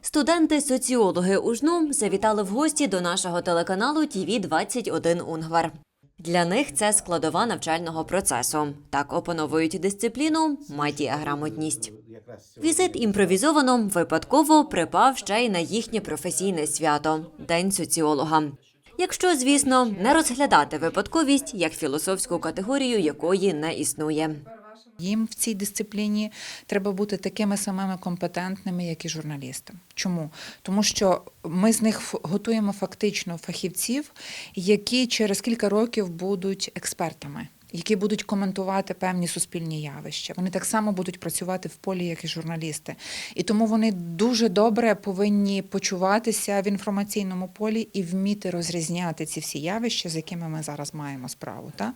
Студенти-соціологи УЖНУ завітали в гості до нашого телеканалу ТІВІ 21 Унгвар. Для них це складова навчального процесу. Так опановують дисципліну медіаграмотність. Візит імпровізовано випадково припав ще й на їхнє професійне свято День соціолога. Якщо, звісно, не розглядати випадковість як філософську категорію, якої не існує. Їм в цій дисципліні треба бути такими самими компетентними, як і журналісти. Чому? Тому що ми з них готуємо фактично фахівців, які через кілька років будуть експертами. Які будуть коментувати певні суспільні явища. Вони так само будуть працювати в полі, як і журналісти. І тому вони дуже добре повинні почуватися в інформаційному полі і вміти розрізняти ці всі явища, з якими ми зараз маємо справу. Та?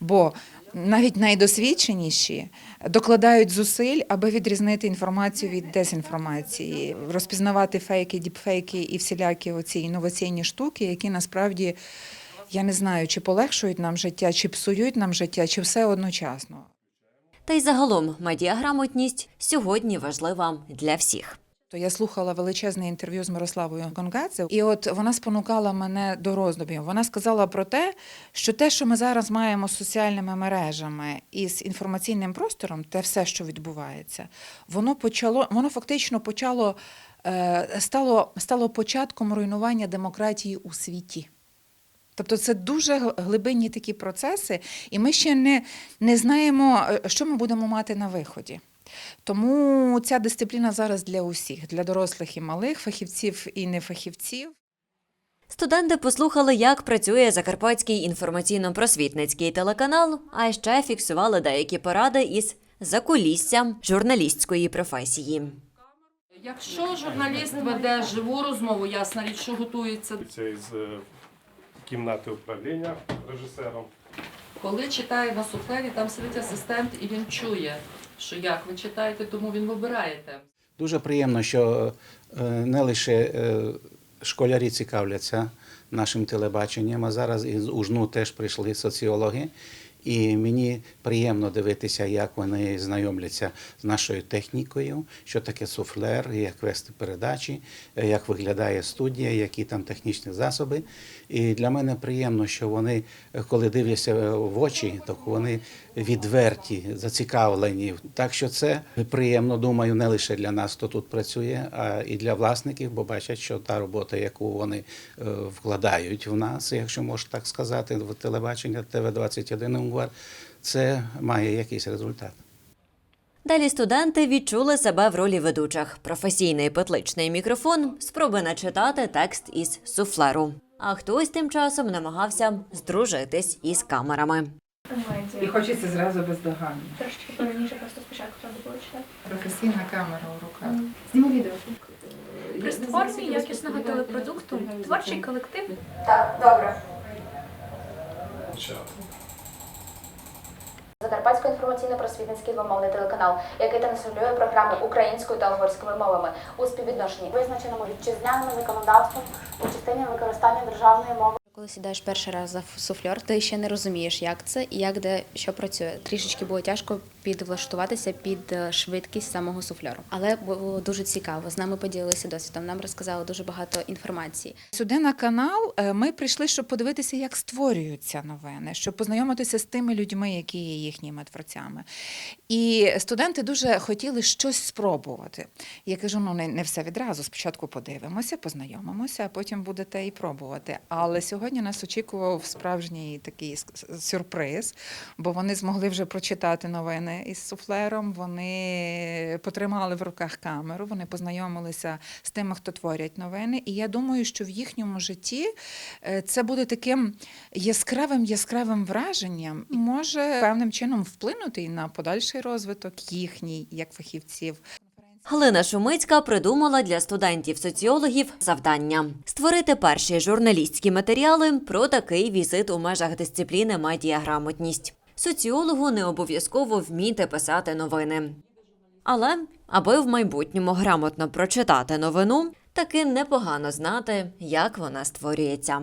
Бо навіть найдосвідченіші докладають зусиль, аби відрізнити інформацію від дезінформації, розпізнавати фейки, діпфейки і всілякі оці інноваційні штуки, які насправді я не знаю, чи полегшують нам життя, чи псують нам життя, чи все одночасно. Та й загалом медіаграмотність сьогодні важлива для всіх. То я слухала величезне інтерв'ю з Мирославою Конгадзе, і от вона спонукала мене до роздумів. Вона сказала про те, що те, що ми зараз маємо з соціальними мережами і з інформаційним простором, те все, що відбувається, воно почало, воно фактично почало е, стало, стало початком руйнування демократії у світі. Тобто це дуже глибинні такі процеси, і ми ще не, не знаємо, е, що ми будемо мати на виході. Тому ця дисципліна зараз для усіх, для дорослих і малих, фахівців і нефахівців. Студенти послухали, як працює Закарпатський інформаційно-просвітницький телеканал, а ще фіксували деякі поради із закулісся журналістської професії. Якщо журналіст веде живу розмову, ясна річ, що готується. Це із е, кімнати управління режисером. Коли читає на суфлері, там сидить асистент і він чує, що як ви читаєте, тому він вибираєте. Дуже приємно, що е, не лише е, школярі цікавляться нашим телебаченням, а зараз із УЖНУ теж прийшли соціологи. І мені приємно дивитися, як вони знайомляться з нашою технікою, що таке суфлер, як вести передачі, е, як виглядає студія, які там технічні засоби. І для мене приємно, що вони, е, коли дивляться в очі, то вони відверті, зацікавлені. Так що це приємно, думаю, не лише для нас, хто тут працює, а і для власників, бо бачать, що та робота, яку вони е, вкладають в нас, якщо можна так сказати, в телебачення ТВ-21 Унгвар, це має якийсь результат. Далі студенти відчули себе в ролі ведучих. Професійний петличний мікрофон спроби начитати текст із суфлеру. А хтось тим часом намагався здружитись із камерами. І хочеться зразу бездоганно. Трошечки повільніше, просто спочатку треба було читати. Професійна камера у руках. Зніму відео. При створенні якісного телепродукту творчий колектив Закарпатсько інформаційно-просвітницький двомовний телеканал, який транслює програми українською та угорськими мовами у співвідношенні, визначеному вітчизняним законодавством у частині використання державної мови. Коли сідаєш перший раз за суфльор, ти ще не розумієш, як це і як де що працює. Трішечки було тяжко підвлаштуватися під е, швидкість самого суфльору. Але було дуже цікаво. З нами поділилися досвідом. Нам розказали дуже багато інформації. Сюди на канал е, ми прийшли, щоб подивитися, як створюються новини, щоб познайомитися з тими людьми, які є їхніми творцями. І студенти дуже хотіли щось спробувати. Я кажу: ну не, все відразу. Спочатку подивимося, познайомимося, а потім будете і пробувати. Але сьогодні нас очікував справжній такий сюрприз, бо вони змогли вже прочитати новини із суфлером. Вони потримали в руках камеру, вони познайомилися з тими, хто творять новини. І я думаю, що в їхньому житті е, це буде таким яскравим яскравим враженням і може певним чином вплинути і на подальший розвиток їхній як фахівців. Галина Шумицька придумала для студентів-соціологів завдання створити перші журналістські матеріали про такий візит у межах дисципліни медіаграмотність. Соціологу не обов'язково вміти писати новини. Але аби в майбутньому грамотно прочитати новину, таки непогано знати, як вона створюється.